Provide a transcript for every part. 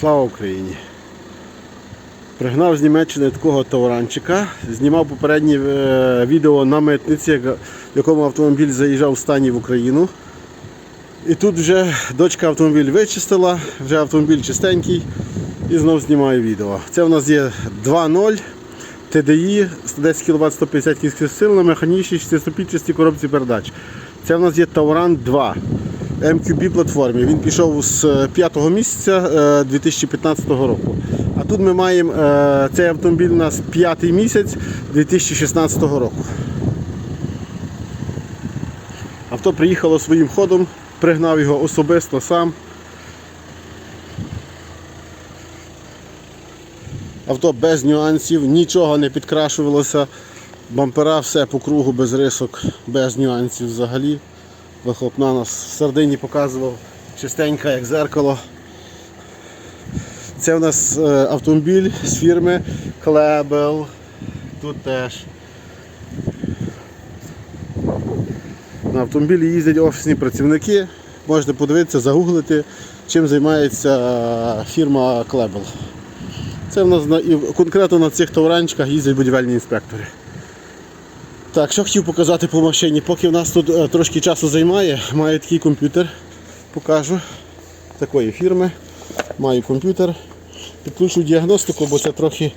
Слава Україні! Пригнав з Німеччини такого товаранчика. Знімав попереднє е, відео на митниці, в якому автомобіль заїжджав в стані в Україну. І тут вже дочка автомобіль вичистила, вже автомобіль чистенький і знов знімаю відео. Це в нас є 2.0 TDI 110 кВт 150 кінських сил на механічній шестиступінчастій коробці передач. Це в нас є Taurant 2 MQB платформі. Він пішов з 5 місяця е, 2015 року. А тут ми маємо е, цей автомобіль у нас 5 місяць 2016 року. Авто приїхало своїм ходом, пригнав його особисто сам. Авто без нюансів, нічого не підкрашувалося. Бампера все по кругу без рисок, без нюансів взагалі. Вихлопна нас в середині показував чистенька, як зеркало. Це в нас е, автомобіль з фірми Клебел. Тут теж. На автомобілі їздять офісні працівники. Можете подивитися, загуглити, чим займається е, фірма Клебел. Це в нас на, конкретно на цих товаранчиках їздять будівельні інспектори. Так, що хотів показати по машині, поки в нас тут е, трошки часу займає, маю такий комп'ютер, покажу такої фірми. Маю комп'ютер. Підключу діагностику, бо це трохи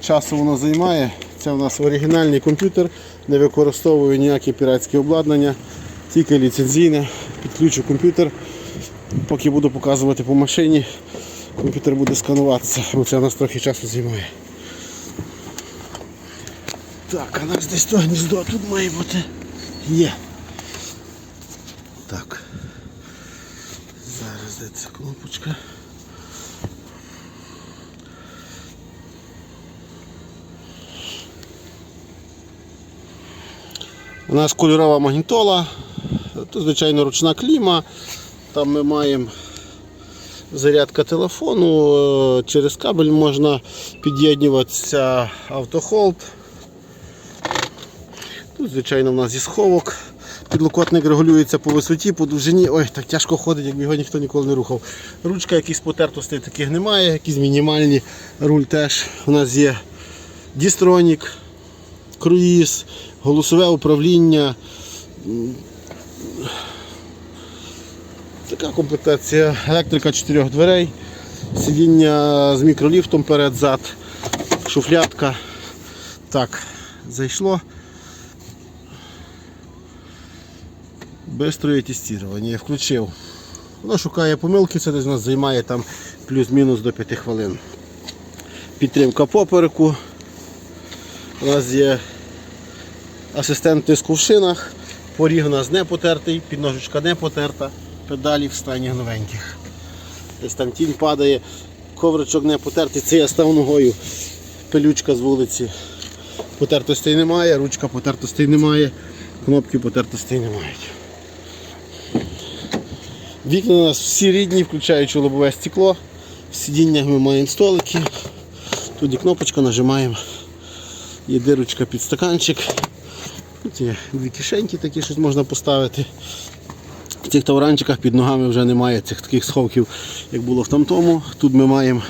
часу воно займає. Це у нас оригінальний комп'ютер, не використовую ніяке піратське обладнання, тільки ліцензійне. Підключу комп'ютер. Поки буду показувати по машині, комп'ютер буде скануватися, бо це у нас трохи часу займає. Так, а нас десь то гніздо тут має бути. Є. Так. Зараз де ця кнопочка. У нас кольорова магнітола, тут звичайно ручна кліма. Там ми маємо зарядка телефону, е, через кабель можна під'єднуватися автохолд. Звичайно, в нас зі сховок. Підлокотник регулюється по висоті, по довжині. Ой, так тяжко ходить, якби його ніхто ніколи не рухав. Ручка якісь потертостей таких немає, якісь мінімальні. Руль теж. У нас є дістронік, круїз, голосове управління. Така комплектація. Електрика чотирьох дверей, сидіння з мікроліфтом перед-зад, шуфлятка. Так, зайшло. Бистроє тестування. Я включив. Воно шукає помилки, це десь нас займає там плюс-мінус до 5 хвилин. Підтримка попереку. У нас є асистент тиску в шинах. Поріг у нас не потертий, підножечка не потерта, педалі в стані новеньких. Десь там тінь падає, ковричок не потертий, це я став ногою. Пилючка з вулиці. Потертостей немає, ручка потертостей немає, кнопки потертостей не мають. Вікна у нас всі рідні, включаючи лобове стекло. В сидіннях ми маємо столики. Тут кнопочка, нажимаємо. Є дирочка під стаканчик. Тут є дві кишеньки такі, щось можна поставити. В цих тавранчиках під ногами вже немає цих таких сховків, як було в тамтому. Тут ми маємо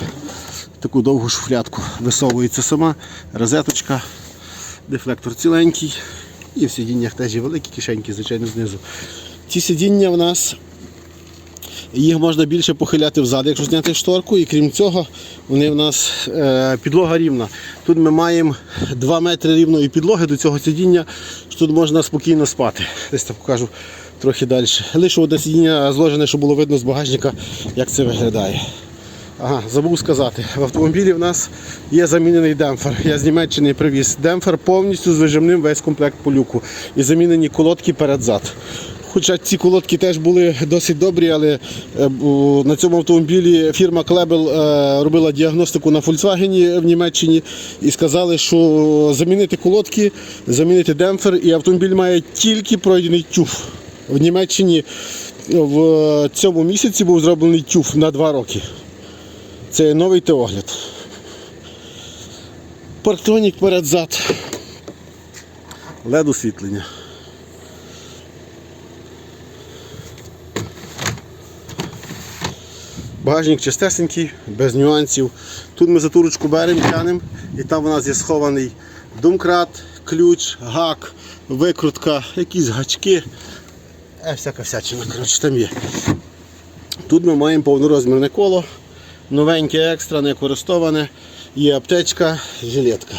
таку довгу шуфлятку. Висовується сама, розеточка, дефлектор ціленький. І в сидіннях теж є великі кишеньки, звичайно, знизу. Ці сидіння в нас їх можна більше похиляти взад, якщо зняти шторку, і крім цього, вони в нас е, підлога рівна. Тут ми маємо 2 метри рівної підлоги до цього сидіння, що тут можна спокійно спати. Десь так покажу трохи далі. Лише одне сидіння зложене, щоб було видно з багажника, як це виглядає. Ага, забув сказати, в автомобілі в нас є замінений демпфер. Я з Німеччини привіз. Демпфер повністю з вижимним весь комплект по люку. І замінені колодки перед-зад. Хоча ці колодки теж були досить добрі, але е, на цьому автомобілі фірма Клебел е, робила діагностику на Volkswagen в Німеччині і сказали, що замінити колодки, замінити демпфер, і автомобіль має тільки пройдений тюф. В Німеччині в цьому місяці був зроблений тюф на 2 роки. Це новий теогляд. Парктронік перед-зад. LED освітлення. Багажник чистесенький, без нюансів. Тут ми затурочку беремо, тянемо, і там у нас є схований думкрат, ключ, гак, викрутка, якісь гачки. Е, всяка всячина, коротше, там є. Тут ми маємо повнорозмірне коло, новеньке екстра, не користоване, є аптечка, жилетка.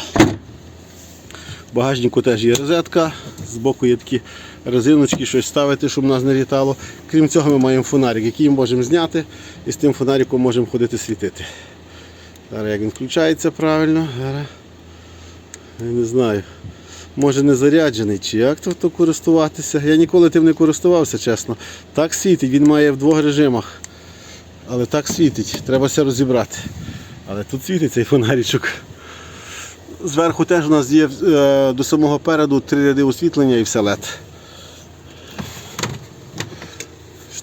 В багажнику теж є розетка, збоку є такі резиночки, щось ставити, щоб нас не літало. Крім цього, ми маємо фонарик, який ми можемо зняти і з тим фонариком можемо ходити світити. Зараз як він включається правильно, зараз я не знаю. Може не заряджений, чи як то користуватися. Я ніколи тим не користувався, чесно. Так світить, він має в двох режимах. Але так світить, треба все розібрати. Але тут світить цей фонаричок. Зверху теж у нас є е, до самого переду три ряди освітлення і все LED.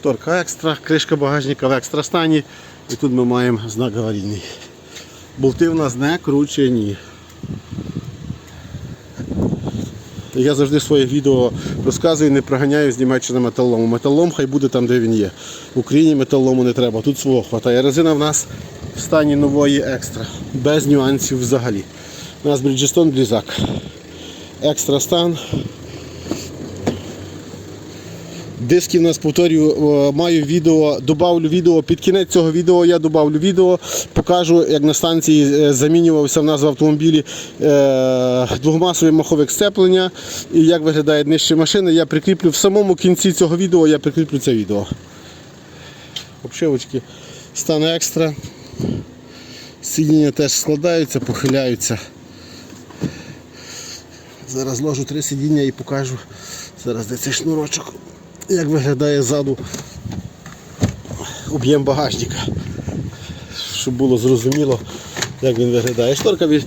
Шторка екстра, кришка багажника в екстра стані. І тут ми маємо знак аварійний. Болти в нас не кручені. Я завжди в своїх відео розказую, не проганяю з Німеччини металолому. Металолом хай буде там, де він є. В Україні металолому не треба, тут свого хватає. Резина в нас в стані нової екстра, без нюансів взагалі. У нас Блізак. Екстра стан. Диски нас повторюю, е, маю відео, добавлю відео. Під кінець цього відео я добавлю відео, покажу, як на станції е, замінювався в нас в автомобілі е, двохмасовий маховик сцеплення і як виглядає нижче машини. Я прикріплю в самому кінці цього відео, я прикріплю це відео. Обшивочки стан екстра. Сидіння теж складаються, похиляються. Зараз ложу три сидіння і покажу. Зараз де цей шнурочок, виглядає ззаду об'єм багажника. Щоб було зрозуміло, як він виглядає. Шторка від-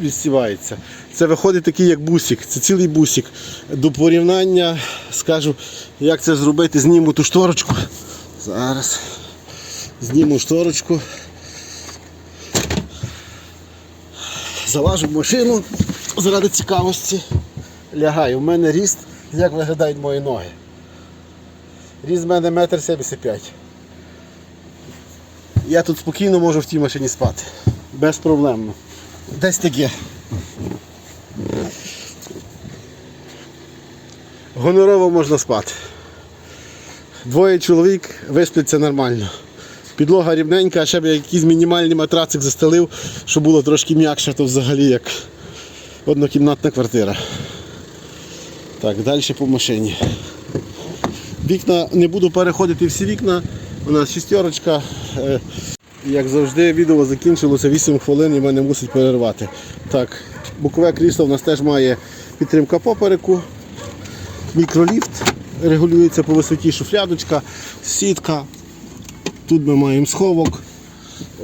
відсівається. Це виходить такий як бусик, це цілий бусик. До порівняння скажу, як це зробити, зніму ту шторочку. Зараз зніму шторочку. Залажу машину заради цікавості. Лягаю. У мене ріст, як виглядають мої ноги. Ріст в мене метр сімдесят п'ять. Я тут спокійно можу в тій машині спати. Безпроблемно. Десь таке. Гонорово можна спати. Двоє чоловік виспляться нормально. Підлога рівненька, а ще б я якийсь мінімальний матрацик застелив, щоб було трошки м'якше, то взагалі як однокімнатна квартира. Так, далі по машині. Вікна не буду переходити всі вікна. У нас шістерочка. Е, Як завжди, відео закінчилося 8 хвилин і мене мусить перервати. Так, бокове крісло у нас теж має підтримка попереку, мікроліфт, регулюється по висоті шуфлядочка, сітка. Тут ми маємо сховок.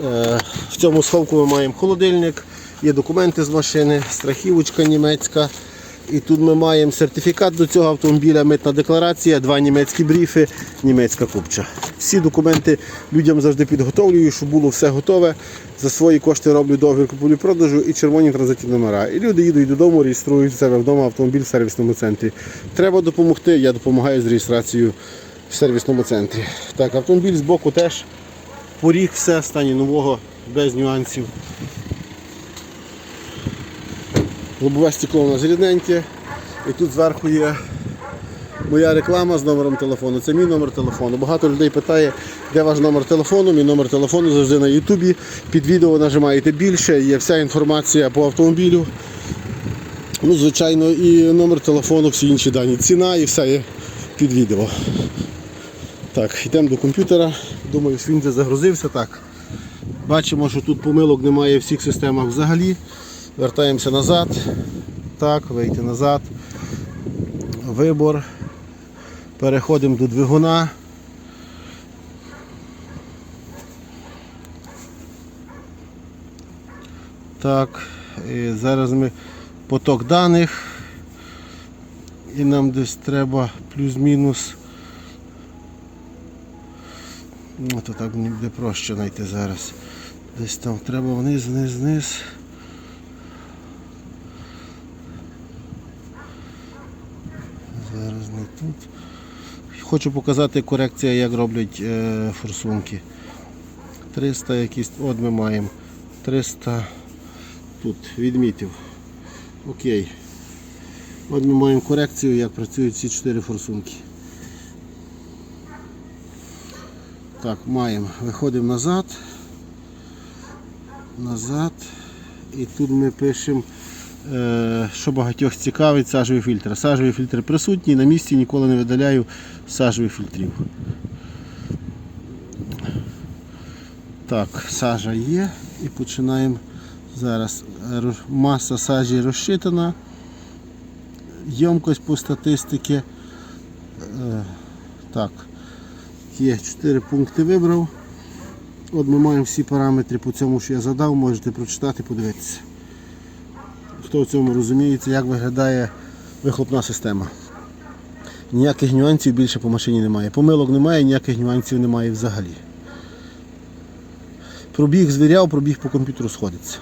Е, В цьому сховку ми маємо холодильник, є документи з машини, страхівочка німецька. І тут ми маємо сертифікат до цього автомобіля, митна декларація, два німецькі бріфи, німецька купча. Всі документи людям завжди підготовлюю, щоб було все готове. За свої кошти роблю договір купівлі-продажу і червоні транзитні номера. І люди їдуть додому, реєструють себе вдома автомобіль в сервісному центрі. Треба допомогти, я допомагаю з реєстрацією в сервісному центрі. Так, автомобіль з боку теж поріг, все в стані нового, без нюансів. Лобове стекло у нас рідненьке. І тут зверху є моя реклама з номером телефону. Це мій номер телефону. Багато людей питає, де ваш номер телефону. Мій номер телефону завжди на Ютубі. Під відео нажимаєте більше, є вся інформація по автомобілю. Ну, звичайно, і номер телефону, всі інші дані. Ціна і все є під відео. Так, йдемо до комп'ютера. Думаю, він загрузився. Так. Бачимо, що тут помилок немає в всіх системах взагалі. Вертаємося назад. Так, вийти назад. Вибор. Переходимо до двигуна. Так, і зараз ми поток даних. І нам десь треба плюс-мінус. Ну, то так мені буде проще знайти зараз. Десь там треба вниз, вниз, вниз. Зараз не тут. Хочу показати корекція, як роблять е, форсунки. 300 якісь, от ми маємо 300 тут відмітив. Окей. От ми маємо корекцію, як працюють ці 4 форсунки. Так, маємо. Виходимо назад. Назад. І тут ми пишемо, що багатьох цікавить, сажовий фільтр. Сажовий фільтр присутній, на місці ніколи не видаляю сажових фільтрів. Так, сажа є і починаємо зараз. Е, Маса сажі розчитана. Ємкость по статистиці. Е, Так, є 4 пункти вибрав. От ми маємо всі параметри по цьому, що я задав, можете прочитати, подивитися. Хто в цьому розуміється, як виглядає вихлопна система. Ніяких нюансів більше по машині немає. Помилок немає, ніяких нюансів немає взагалі. Пробіг звіряв, пробіг по комп'ютеру сходиться.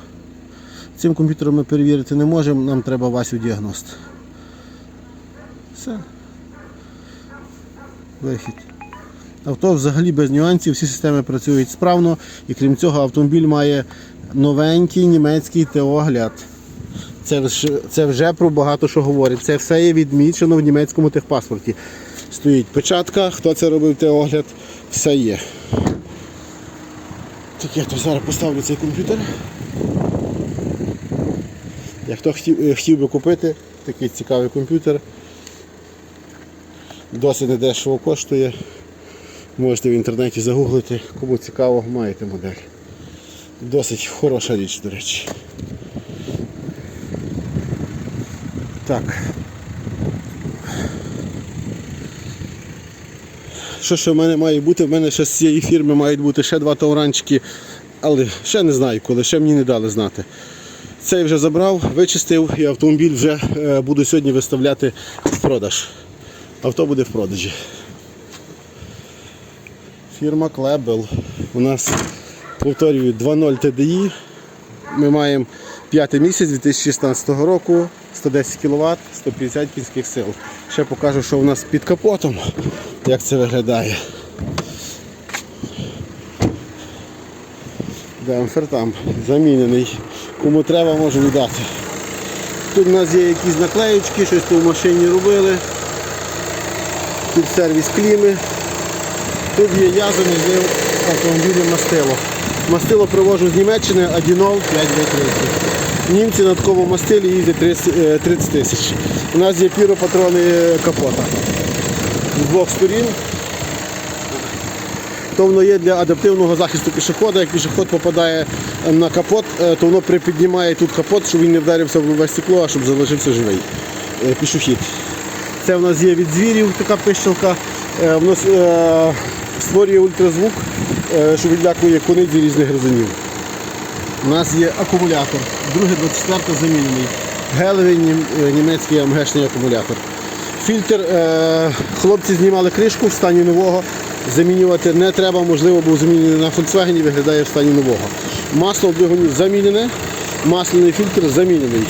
Цим комп'ютером ми перевірити не можемо, нам треба Васю діагност. Все. Вихід. Авто взагалі без нюансів, всі системи працюють справно і крім цього автомобіль має новенький німецький ТО-гляд. Це, це вже про багато що говорить. Це все є відмічено в німецькому техпаспорті. Стоїть печатка, хто це робив ТО-гляд, все є. Так я то зараз поставлю цей комп'ютер. Як хто хотів, е, хотів би купити такий цікавий комп'ютер, досить недешево коштує. Можете в інтернеті загуглити, кому цікаво, маєте модель. Досить хороша річ, до речі. Так. Що ще в мене має бути? В мене ще з цієї фірми мають бути ще два тауранчики, але ще не знаю коли, ще мені не дали знати. Цей вже забрав, вичистив і автомобіль вже е, буду сьогодні виставляти в продаж. Авто буде в продажі. Фірма Клебел. У нас, повторюю, 2.0 TDI. Ми маємо 5 місяць 2016 року, 110 кВт, 150 кінських сил. Ще покажу, що у нас під капотом, як це виглядає. Демпфер там замінений. Кому треба, можу віддати. Тут у нас є якісь наклеючки, щось тут в машині робили. Тут сервіс кліми. Тут є язаний злив автомобілі мастило. Мастило привожу з Німеччини, Адінол 5 в Німці на такому мастилі їздять 30 е, 30 тисяч. У нас є піропатрони капота. З двох сторін. То воно є для адаптивного захисту пішохода. Як пішоход попадає на капот, е, то воно припіднімає тут капот, щоб він не вдарився в лобове стекло, а щоб залишився живий е, пішохід. Це в нас є від звірів така пищалка. Воно створює ультразвук, що відлякує куниць і різних гризунів. У нас є акумулятор, другий 24 замінений. Гелевий е, німецький АМГшний акумулятор. Фільтр, е, хлопці знімали кришку в стані нового. Замінювати не треба, можливо, був замінений на Volkswagen, виглядає в стані нового. Масло в двигуні замінене, масляний фільтр замінений.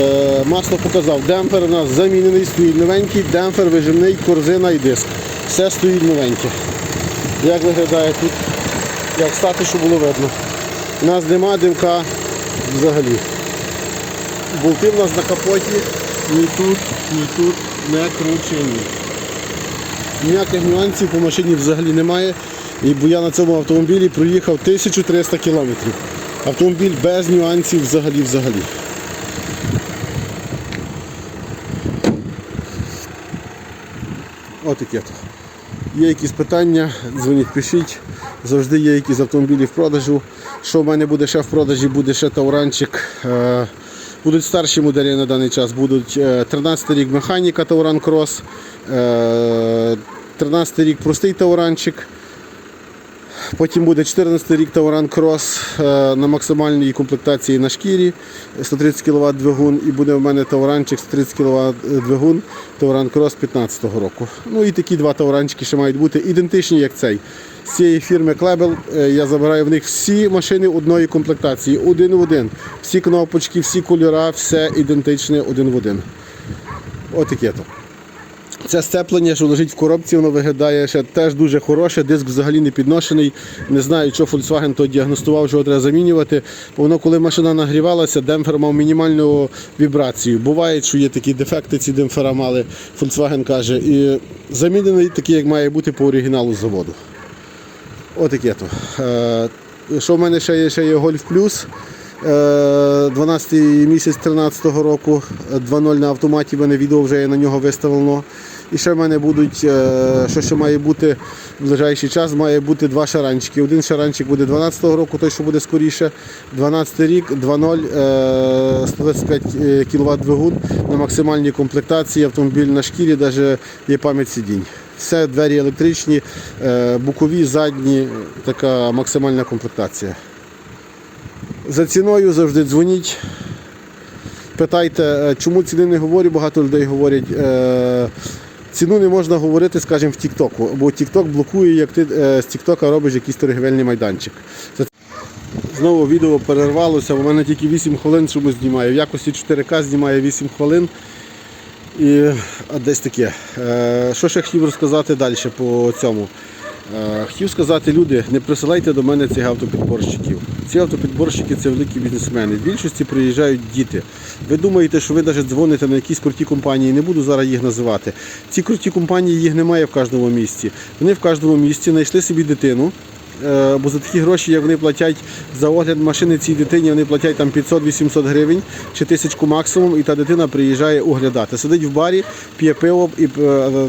Е, масло показав, демпфер у нас замінений, стоїть новенький, демпфер, вижимний, корзина і диск. Все стоїть новеньке. Як виглядає тут? Як стати, щоб було видно. У нас нема димка взагалі. Болти в нас на капоті ні тут, ні тут не кручені. Ніяких нюансів по машині взагалі немає. І бо я на цьому автомобілі проїхав 1300 кілометрів. Автомобіль без нюансів взагалі взагалі. Отаке. Є якісь питання, дзвоніть, пишіть. Завжди є якісь автомобілі в продажу. Що в мене буде ще в продажі, буде ще Тауранчик. Е, Будуть старші моделі на даний час. Будуть е, 13 рік механіка Тауран Крос, е, 13 рік простий Тауранчик. Потім буде 14 рік Тауран Крос е, на максимальній комплектації на шкірі, 130 кВт двигун, і буде в мене Тауранчик 130 кВт двигун, Тауран Крос 15 року. Ну і такі два Тауранчики ще мають бути ідентичні, як цей. З цієї фірми Клебел е, я забираю в них всі машини одної комплектації, один в один. Всі кнопочки, всі кольори, все ідентичне один в один. Отаке то. Оце сцеплення, що лежить в коробці, воно виглядає ще теж дуже хороше. Диск взагалі не підношений. Не знаю, що Volkswagen то діагностував, що його треба замінювати. Воно, коли машина нагрівалася, демпфер мав мінімальну вібрацію. Буває, що є такі дефекти, ці демпфера мали, Volkswagen каже. І замінений такий, як має бути по оригіналу заводу. Отаке то. Е, Що в мене ще є? Ще є Golf Plus. Е, 12 місяць 13-го року, е, 2.0 на автоматі, мене відео вже є на нього виставлено. І ще в мене будуть, е, що ще має бути в ближайший час, має бути два шаранчики. Один шаранчик буде 12-го року, той, що буде скоріше. 12 рік, 2.0, е, 125 кВт двигун на максимальній комплектації, автомобіль на шкірі, навіть є пам'ять сидінь. Все двері електричні, е, бокові, задні, така максимальна комплектація. За ціною завжди дзвоніть. Питайте, е, чому ціни не говорю, багато людей говорять. е, Ціну не можна говорити, скажімо, в Тіктоку, бо Тікток блокує, як ти е, з Тіктока робиш якийсь торгівельний майданчик. Знову відео перервалося, у мене тільки 8 хвилин, ми знімаю. В якості 4К знімає 8 хвилин. І десь таке. Що ще хотів розказати далі по цьому? Хотів сказати, люди, не присилайте до мене цих автопідборщиків. Ці автопідборщики це великі бізнесмени. В більшості приїжджають діти. Ви думаєте, що ви навіть дзвоните на якісь круті компанії, не буду зараз їх називати. Ці круті компанії їх немає в кожному місті. Вони в кожному місті знайшли собі дитину. Е, Бо за такі гроші, як вони платять за огляд машини цій дитині, вони платять там 500-800 гривень чи тисячку максимум, і та дитина приїжджає оглядати. Сидить в барі, п'є пиво і е,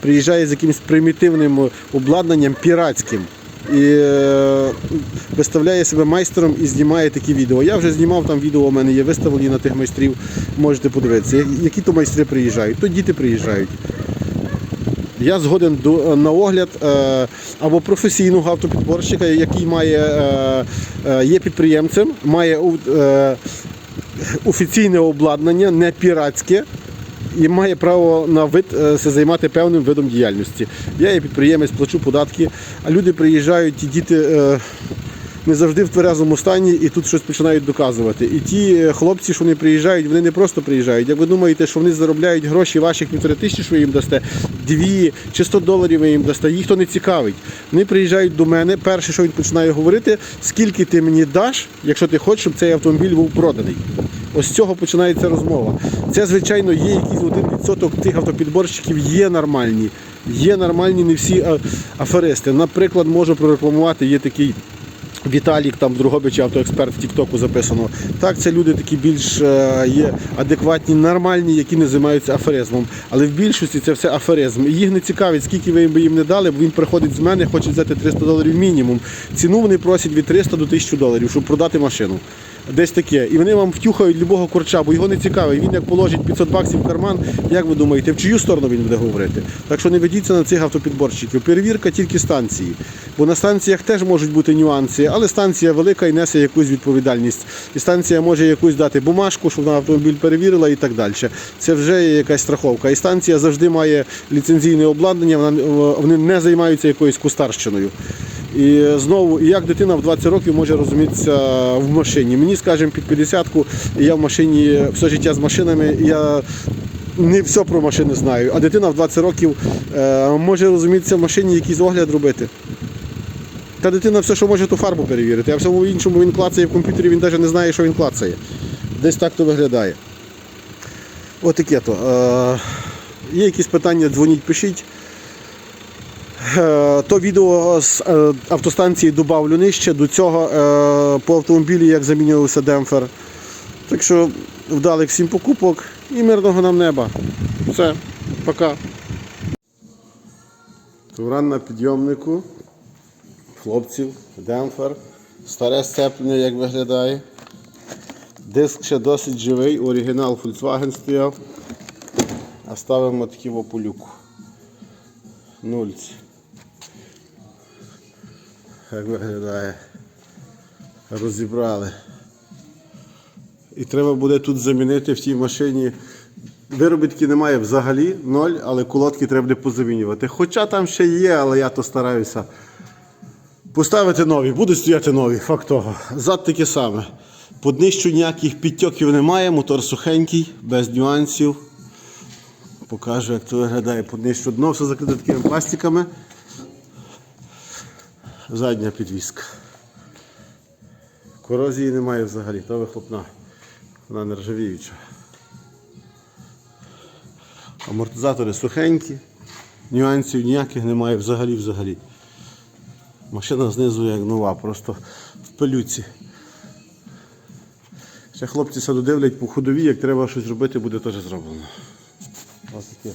приїжджає з якимось примітивним обладнанням піратським. І е, виставляє себе майстером і знімає такі відео. Я вже знімав там відео, у мене є виставлені на тих майстрів, можете подивитися. Які то майстри приїжджають, то діти приїжджають. Я згоден на огляд е, або професійного автопідборщика, який має, е, є підприємцем, має офіційне обладнання, не піратське, і має право на вид е, се займати певним видом діяльності. Я є підприємець, плачу податки, а люди приїжджають, і діти. Не завжди в тверезому стані і тут щось починають доказувати. І ті е, хлопці, що вони приїжджають, вони не просто приїжджають. Як ви думаєте, що вони заробляють гроші ваших півтори тисячі, що ви їм дасте, дві чи 100 доларів ви їм дасте, їх то не цікавить. Вони приїжджають до мене. Перше, що він починає говорити, скільки ти мені даш, якщо ти хочеш, щоб цей автомобіль був проданий. Ось з цього починається розмова. Це, звичайно, є якийсь один відсоток тих автопідборщиків, є нормальні. Є нормальні, не всі аферисти. Наприклад, можу прорекламувати, є такий. Віталік там Другобич автоексперт в Тіктоку записано. Так, це люди такі більш е, є адекватні, нормальні, які не займаються аферизмом. Але в більшості це все аферизм. І їх не цікавить, скільки ви їм не дали, бо він приходить з мене, хоче взяти 300 доларів мінімум. Ціну вони просять від 300 до 1000 доларів, щоб продати машину. Десь таке. І вони вам втюхають любого корча, бо його не цікавить. Він як положить 500 баксів в карман, як ви думаєте, в чию сторону він буде говорити? Так що не ведіться на цих автопідборщиків. Перевірка тільки станції. Бо на станціях теж можуть бути нюанси, але станція велика і несе якусь відповідальність. І станція може якусь дати бумажку, щоб вона автомобіль перевірила і так далі. Це вже є якась страховка. І станція завжди має ліцензійне обладнання, вони не займаються якоюсь кустарщиною. І знову, і як дитина в 20 років може розумітися в машині. Мені, скажімо, під 50-ку, і я в машині все життя з машинами, я не все про машини знаю. А дитина в 20 років е, може розумітися в машині якийсь огляд робити. Та дитина все, що може, ту фарбу перевірити, а всьому іншому він клацає в комп'ютері, він навіть не знає, що він клацає. Десь так то виглядає. Отаке то. Е, є якісь питання, дзвоніть, пишіть. Е, То відео з е, автостанції добавлю нижче. До цього е, по автомобілі, як замінювався демпфер. Так що вдалих всім покупок і мирного нам неба. Все, пока. Туран на підйомнику. Хлопців, демпфер. Старе сцеплення, як виглядає. Диск ще досить живий, оригінал Volkswagen стояв. А ставимо такі в ополюку. Нульці. Як виглядає. Розібрали. І треба буде тут замінити в тій машині. Виробітки немає взагалі, ноль, але колодки треба буде позамінювати. Хоча там ще є, але я то стараюся поставити нові. Будуть стояти нові, факт того. Зад таке саме. По днищу ніяких підтьоків немає, мотор сухенький, без нюансів. Покажу, як це виглядає понижче дно, все закрите такими пластиками. Задня підвіска. Корозії немає взагалі, то вихлопна. Вона нержавіюча. Амортизатори сухенькі, нюансів ніяких немає взагалі взагалі. Машина знизу як нова, просто в пилюці. Ще хлопці садодивлять по ходові, як треба щось робити, буде теж зроблено. Ось таке.